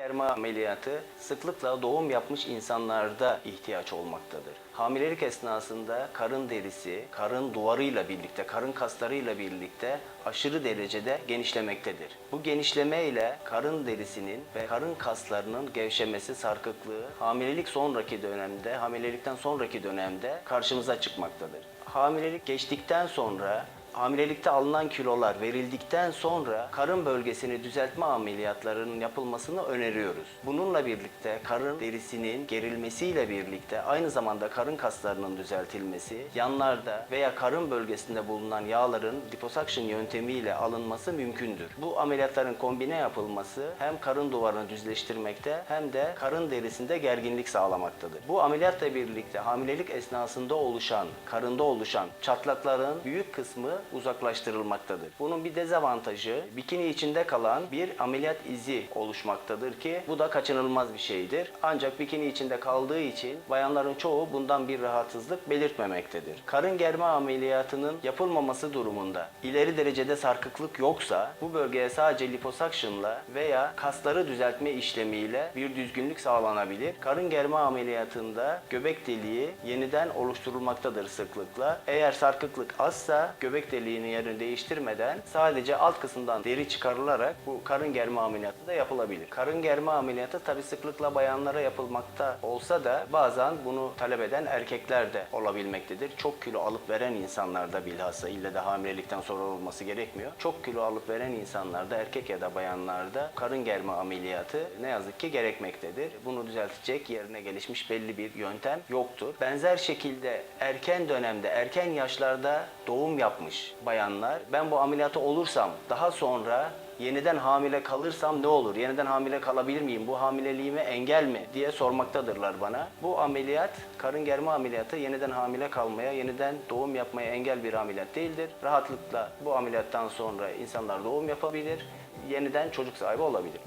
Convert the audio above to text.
Germe ameliyatı sıklıkla doğum yapmış insanlarda ihtiyaç olmaktadır. Hamilelik esnasında karın derisi, karın duvarıyla birlikte, karın kaslarıyla birlikte aşırı derecede genişlemektedir. Bu genişleme ile karın derisinin ve karın kaslarının gevşemesi, sarkıklığı hamilelik sonraki dönemde, hamilelikten sonraki dönemde karşımıza çıkmaktadır. Hamilelik geçtikten sonra Hamilelikte alınan kilolar verildikten sonra karın bölgesini düzeltme ameliyatlarının yapılmasını öneriyoruz. Bununla birlikte karın derisinin gerilmesiyle birlikte aynı zamanda karın kaslarının düzeltilmesi, yanlarda veya karın bölgesinde bulunan yağların liposuction yöntemiyle alınması mümkündür. Bu ameliyatların kombine yapılması hem karın duvarını düzleştirmekte hem de karın derisinde gerginlik sağlamaktadır. Bu ameliyatla birlikte hamilelik esnasında oluşan, karında oluşan çatlakların büyük kısmı uzaklaştırılmaktadır. Bunun bir dezavantajı bikini içinde kalan bir ameliyat izi oluşmaktadır ki bu da kaçınılmaz bir şeydir. Ancak bikini içinde kaldığı için bayanların çoğu bundan bir rahatsızlık belirtmemektedir. Karın germe ameliyatının yapılmaması durumunda ileri derecede sarkıklık yoksa bu bölgeye sadece liposuction'la veya kasları düzeltme işlemiyle bir düzgünlük sağlanabilir. Karın germe ameliyatında göbek deliği yeniden oluşturulmaktadır sıklıkla. Eğer sarkıklık azsa göbek deliğinin yerini değiştirmeden sadece alt kısımdan deri çıkarılarak bu karın germe ameliyatı da yapılabilir. Karın germe ameliyatı tabi sıklıkla bayanlara yapılmakta olsa da bazen bunu talep eden erkekler de olabilmektedir. Çok kilo alıp veren insanlarda bilhassa ille de hamilelikten sonra olması gerekmiyor. Çok kilo alıp veren insanlarda erkek ya da bayanlarda karın germe ameliyatı ne yazık ki gerekmektedir. Bunu düzeltecek yerine gelişmiş belli bir yöntem yoktur. Benzer şekilde erken dönemde, erken yaşlarda doğum yapmış bayanlar ben bu ameliyatı olursam daha sonra yeniden hamile kalırsam ne olur? Yeniden hamile kalabilir miyim? Bu hamileliğime engel mi? diye sormaktadırlar bana. Bu ameliyat, karın germe ameliyatı yeniden hamile kalmaya, yeniden doğum yapmaya engel bir ameliyat değildir. Rahatlıkla bu ameliyattan sonra insanlar doğum yapabilir, yeniden çocuk sahibi olabilir.